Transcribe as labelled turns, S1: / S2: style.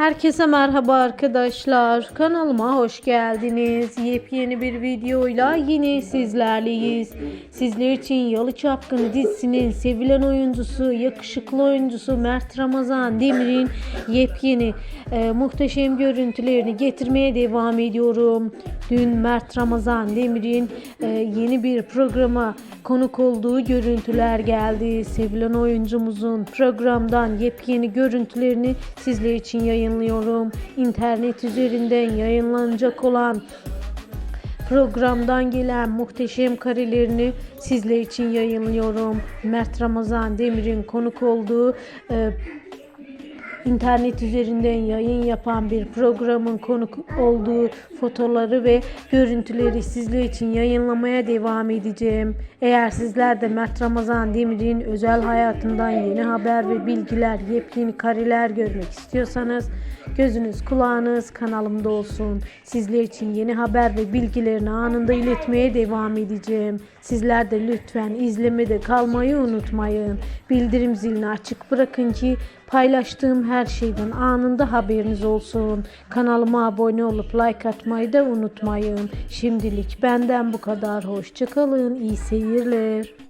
S1: Herkese merhaba arkadaşlar. Kanalıma hoş geldiniz. Yepyeni bir videoyla yine sizlerleyiz. Sizler için Yalı Çapkını dizisinin sevilen oyuncusu, yakışıklı oyuncusu Mert Ramazan Demir'in yepyeni e, muhteşem görüntülerini getirmeye devam ediyorum. Dün Mert Ramazan Demir'in e, yeni bir programa konuk olduğu görüntüler geldi. Sevilen oyuncumuzun programdan yepyeni görüntülerini sizler için yayınlıyorum. İnternet üzerinden yayınlanacak olan programdan gelen muhteşem karelerini sizler için yayınlıyorum. Mert Ramazan Demir'in konuk olduğu e, internet üzerinden yayın yapan bir programın konuk olduğu fotoları ve görüntüleri sizler için yayınlamaya devam edeceğim. Eğer sizler de Mert Ramazan Demir'in özel hayatından yeni haber ve bilgiler, yepyeni kareler görmek istiyorsanız gözünüz kulağınız kanalımda olsun. Sizler için yeni haber ve bilgilerini anında iletmeye devam edeceğim. Sizler de lütfen izlemede kalmayı unutmayın. Bildirim zilini açık bırakın ki paylaştığım her şeyden anında haberiniz olsun. Kanalıma abone olup like atmayı da unutmayın. Şimdilik benden bu kadar. Hoşçakalın. İyi seyirler.